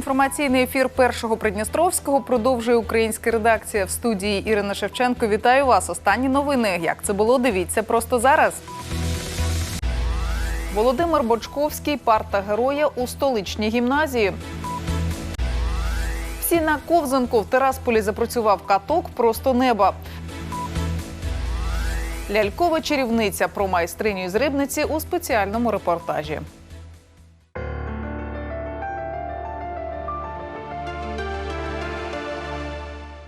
Інформаційний ефір першого Придністровського продовжує українська редакція в студії Ірина Шевченко. Вітаю вас. Останні новини. Як це було? Дивіться просто зараз. Володимир Бочковський, парта героя у столичній гімназії. Всі на Ковзанку в Терасполі запрацював каток просто неба. Лялькова чарівниця про майстриню із рибниці у спеціальному репортажі.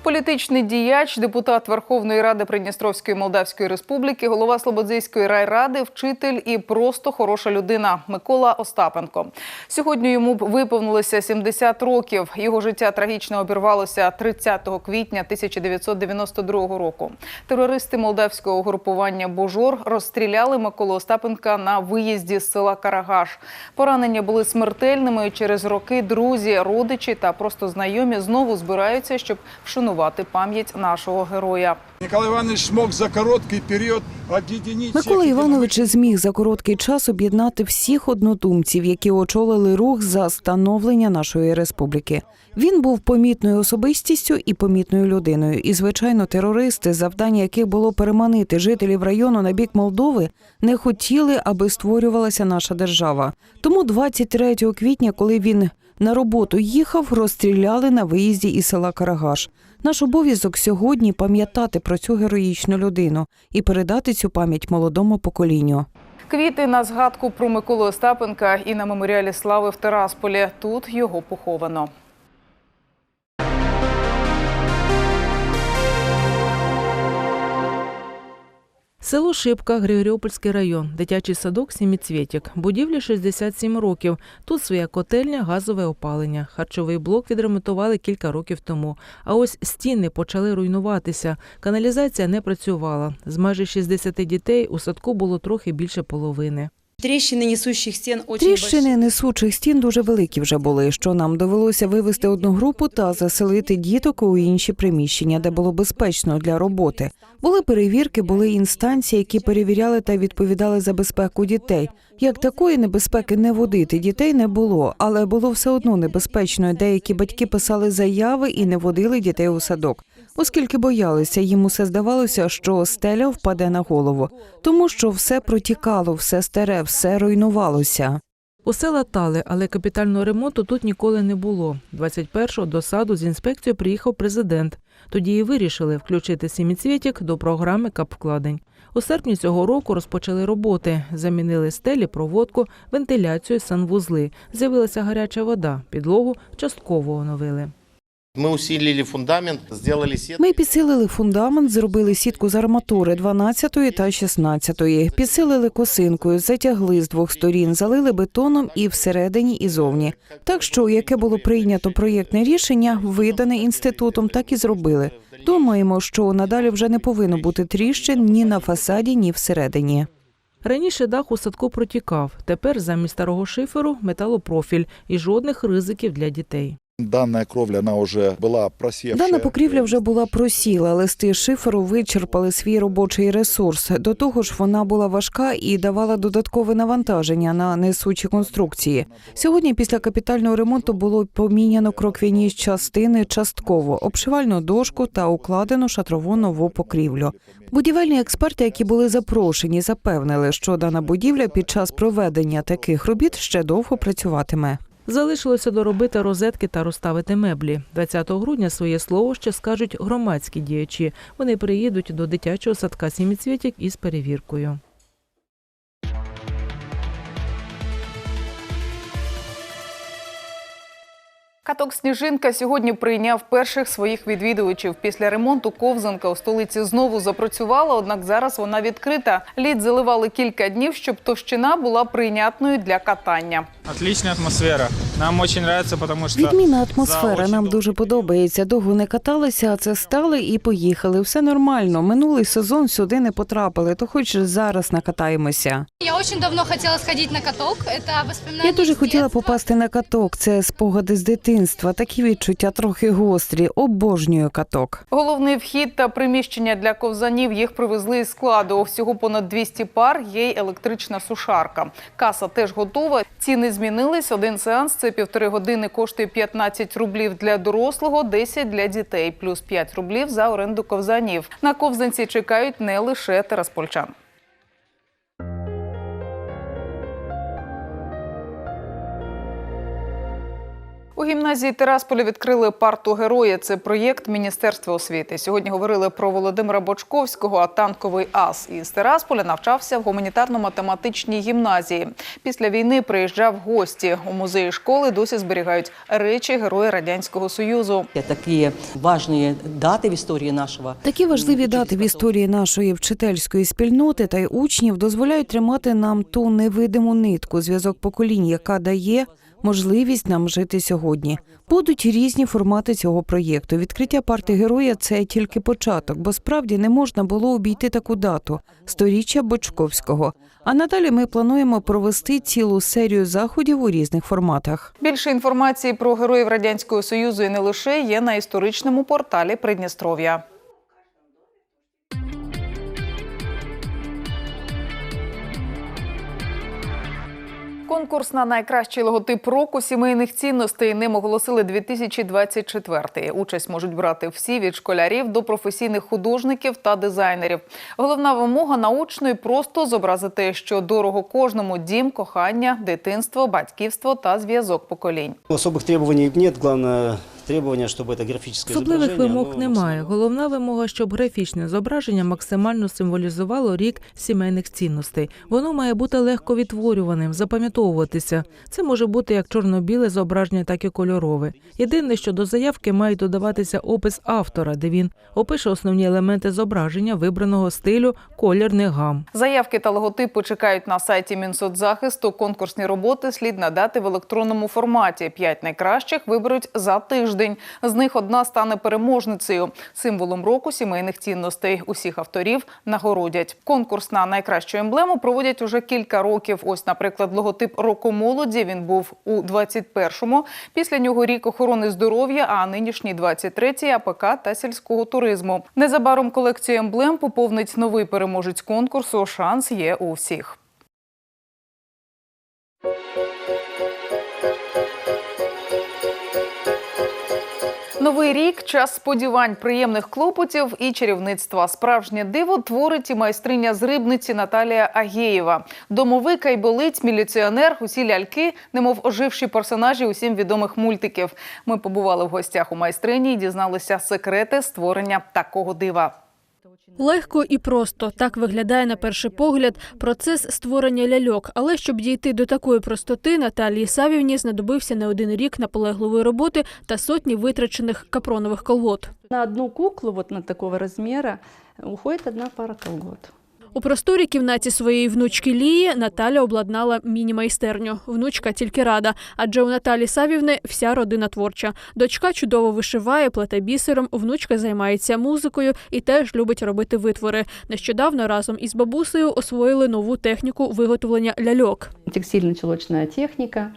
Політичний діяч, депутат Верховної Ради Придністровської Молдавської Республіки, голова Слободзейської райради, вчитель і просто хороша людина Микола Остапенко. Сьогодні йому виповнилося 70 років. Його життя трагічно обірвалося 30 квітня 1992 року. Терористи молдавського угрупування Божор розстріляли Миколу Остапенка на виїзді з села Карагаш. Поранення були смертельними. Через роки друзі, родичі та просто знайомі знову збираються, щоб вшанувати пам'ять нашого героя. Николай Иванович смог за короткий период объединить Микола Іванович зміг за короткий час об'єднати всіх однодумців, які очолили рух за становлення нашої республіки. Він був помітною особистістю і помітною людиною. І, звичайно, терористи, завдання яких було переманити жителів району на бік Молдови, не хотіли, аби створювалася наша держава. Тому 23 квітня, коли він на роботу їхав, розстріляли на виїзді із села Карагаш. Наш обов'язок сьогодні пам'ятати про цю героїчну людину і передати цю пам'ять молодому поколінню. Квіти на згадку про Миколу Остапенка і на меморіалі слави в Терасполі. Тут його поховано. Село Шипка, Григоріопольський район, дитячий садок Сіміцвєтік. Будівлі 67 років. Тут своя котельня, газове опалення. Харчовий блок відремонтували кілька років тому. А ось стіни почали руйнуватися. Каналізація не працювала. З майже 60 дітей у садку було трохи більше половини. Трещины несущих стен очень Тріщини несучих стін дуже великі вже були, що нам довелося вивести одну групу та заселити діток у інші приміщення, де було безпечно для роботи. Були перевірки, були інстанції, які перевіряли та відповідали за безпеку дітей. Як такої небезпеки не водити дітей не було, але було все одно небезпечно. Деякі батьки писали заяви і не водили дітей у садок, оскільки боялися, їм усе здавалося, що стеля впаде на голову, тому що все протікало, все старе, все руйнувалося. Усе латали, але капітального ремонту тут ніколи не було. 21-го до саду з інспекцією приїхав президент. Тоді і вирішили включити Сіміцвєтік до програми капвкладень. У серпні цього року розпочали роботи. Замінили стелі, проводку, вентиляцію, санвузли. З'явилася гаряча вода. Підлогу частково оновили. Мы усилили фундамент, сделали сетку. Ми підсилили фундамент, зробили сітку з арматури 12 та 16, підсилили косинкою, затягли з двох сторін, залили бетоном і всередині, і зовні. Так що, яке було прийнято проєктне рішення, видане інститутом, так і зробили. Думаємо, що надалі вже не повинно бути тріщин ні на фасаді, ні всередині. Раніше дах у садку протікав. Тепер замість старого шиферу металопрофіль і жодних ризиків для дітей. Данная кровля, она уже была просевшая. Дана покрівля вже була просіла, листи шиферу вичерпали свій робочий ресурс. До того ж, вона була важка і давала додаткове навантаження на несучі конструкції. Сьогодні, після капітального ремонту, було поміняно кроквяні частини частково, обшивальну дошку та укладену шатрову нову покрівлю. Будівельні експерти, які були запрошені, запевнили, що дана будівля під час проведення таких робіт ще довго працюватиме. Залишилося доробити розетки та розставити меблі. 20 грудня своє слово ще скажуть громадські діячі. Вони приїдуть до дитячого садка Сіміцвітік із перевіркою. Каток Сніжинка сьогодні прийняв перших своїх відвідувачів. Після ремонту ковзанка у столиці знову запрацювала, однак зараз вона відкрита. Лід заливали кілька днів, щоб товщина була прийнятною для катання. Отличная атмосфера. Нам очень нравится, потому что... Відмінна атмосфера нам дуже подобається. Довго не каталися, а це стали і поїхали. Все нормально. Минулий сезон сюди не потрапили, то хоч зараз накатаємося. Я очень давно хотела сходить на каток. Я дуже хотіла попасти на каток. Це спогади з дитинства. Такі відчуття трохи гострі. Обожнюю каток. Головний вхід та приміщення для ковзанів їх привезли із складу. Всього понад 200 пар. Є й електрична сушарка. Каса теж готова. Ціни змінились. Один сеанс це півтори години коштує 15 рублів для дорослого, 10 для дітей, плюс 5 рублів за оренду ковзанів. На ковзанці чекають не лише тераспольчан. У гімназії Терасполя відкрили парту героя. Це проєкт Міністерства освіти. Сьогодні говорили про Володимира Бочковського, а танковий ас із Терасполя навчався в гуманітарно-математичній гімназії. Після війни приїжджав в гості. У музеї школи досі зберігають речі героя радянського союзу. Такие важные даты в истории нашего. Такі важливі дати в історії нашої вчительської спільноти та й учнів дозволяють тримати нам ту невидиму нитку, зв'язок поколінь, яка дає можливість нам жити сьогодні. Будуть різні формати цього проєкту. Відкриття парти героя це тільки початок, бо справді не можна було обійти таку дату сторіччя Бочковського. А надалі ми плануємо провести цілу серію заходів у різних форматах. Більше інформації про героїв радянського союзу і не лише є на історичному порталі Придністров'я. Конкурс на найкращий логотип року сімейних цінностей ним оголосили 2024. Участь можуть брати всі від школярів до професійних художників та дизайнерів. Головна вимога научної просто зобразити, що дорого кожному дім, кохання, дитинство, батьківство та зв'язок поколінь. Особих требувань немає, главное требование, чтобы это графическое Особливих вимог оно немає. Головна вимога, щоб графічне зображення максимально символізувало рік сімейних цінностей. Воно має бути легко відтворюваним, запам'ятовуватися. Це може бути як чорно-біле зображення, так і кольорове. Єдине, що до заявки має додаватися опис автора, де він опише основні елементи зображення, вибраного стилю, колірних гам. Заявки та логотипи чекають на сайті Мінсоцзахисту. Конкурсні роботи слід надати в електронному форматі. П'ять найкращих виберуть за тиждень. З них одна стане переможницею. Символом року сімейних цінностей. Усіх авторів нагородять. Конкурс на найкращу емблему проводять уже кілька років. Ось, наприклад, логотип року молоді. Він був у 21-му. Після нього рік охорони здоров'я, а нинішній 23-й – АПК та сільського туризму. Незабаром колекцію емблем поповнить новий переможець конкурсу. Шанс є у всіх. Новий рік час сподівань, приємних клопотів і чарівництва. Справжнє диво творить і майстриня з рибниці Наталія Агєєва. Домовик айболиць, міліціонер, усі ляльки, немов оживші персонажі усім відомих мультиків. Ми побували в гостях у майстрині і дізналися секрети створення такого дива. Легко і просто так виглядає на перший погляд процес створення ляльок. Але щоб дійти до такої простоти, Наталії Савівні знадобився не один рік наполегливої роботи та сотні витрачених капронових колгот. На одну куклу вот на такого розміру, уходит одна пара колгот. У просторій кімнаті своєї внучки Лії Наталя обладнала міні-майстерню. Внучка тільки рада, адже у Наталі Савівни вся родина творча. Дочка чудово вишиває, плете бісером, внучка займається музикою і теж любить робити витвори. Нещодавно разом із бабусею освоїли нову техніку виготовлення ляльок. Текстильно-чулочная техника.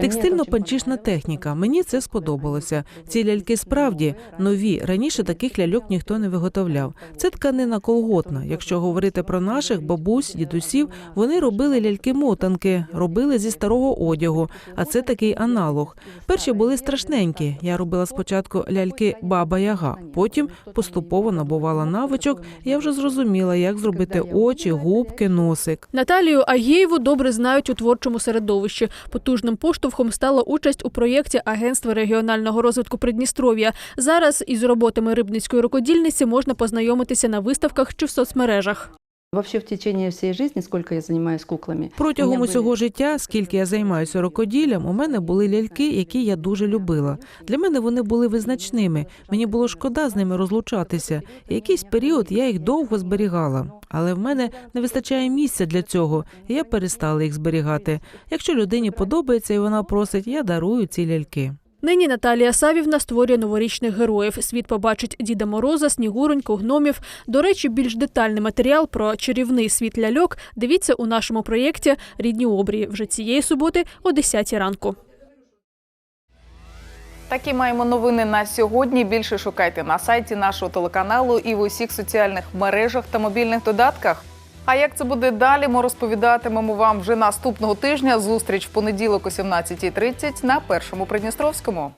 Текстильно-панчішна техніка. Мені це сподобалося. Ці ляльки справді нові. Раніше таких ляльок ніхто не виготовляв. Це тканина колготна. Якщо говорити про наших бабусь, дідусів, вони робили ляльки-мотанки, робили зі старого одягу. А це такий аналог. Перші були страшненькі. Я робила спочатку ляльки Баба Яга, потім поступово набувала навичок. Я вже зрозуміла, як зробити очі, губки, носик. Наталію Агєєву добре знають у творчому середовищі. Потужним поштовхом стала участь у проєкті Агентства регіонального розвитку Придністров'я. Зараз із роботами рибницької рукодільниці можна познайомитися на виставках чи в соцмережах. Вообще в течение всей жизни, сколько я занимаюсь куклами. Протягом усього життя, скільки я займаюся рукоділлям, у мене були ляльки, які я дуже любила. Для мене вони були визначними. Мені було шкода з ними розлучатися. Якийсь період я їх довго зберігала. Але в мене не вистачає місця для цього, і я перестала їх зберігати. Якщо людині подобається і вона просить, я дарую ці ляльки. Нині Наталія Савівна створює новорічних героїв. Світ побачить Діда Мороза, Снігуроньку, гномів. До речі, більш детальний матеріал про чарівний світ ляльок дивіться у нашому проєкті Рідні обрії вже цієї суботи о 10 ранку. Такі маємо новини на сьогодні. Більше шукайте на сайті нашого телеканалу і в усіх соціальних мережах та мобільних додатках. А як це буде далі? Ми розповідатимемо вам вже наступного тижня. Зустріч в понеділок о 17.30 на першому Придністровському.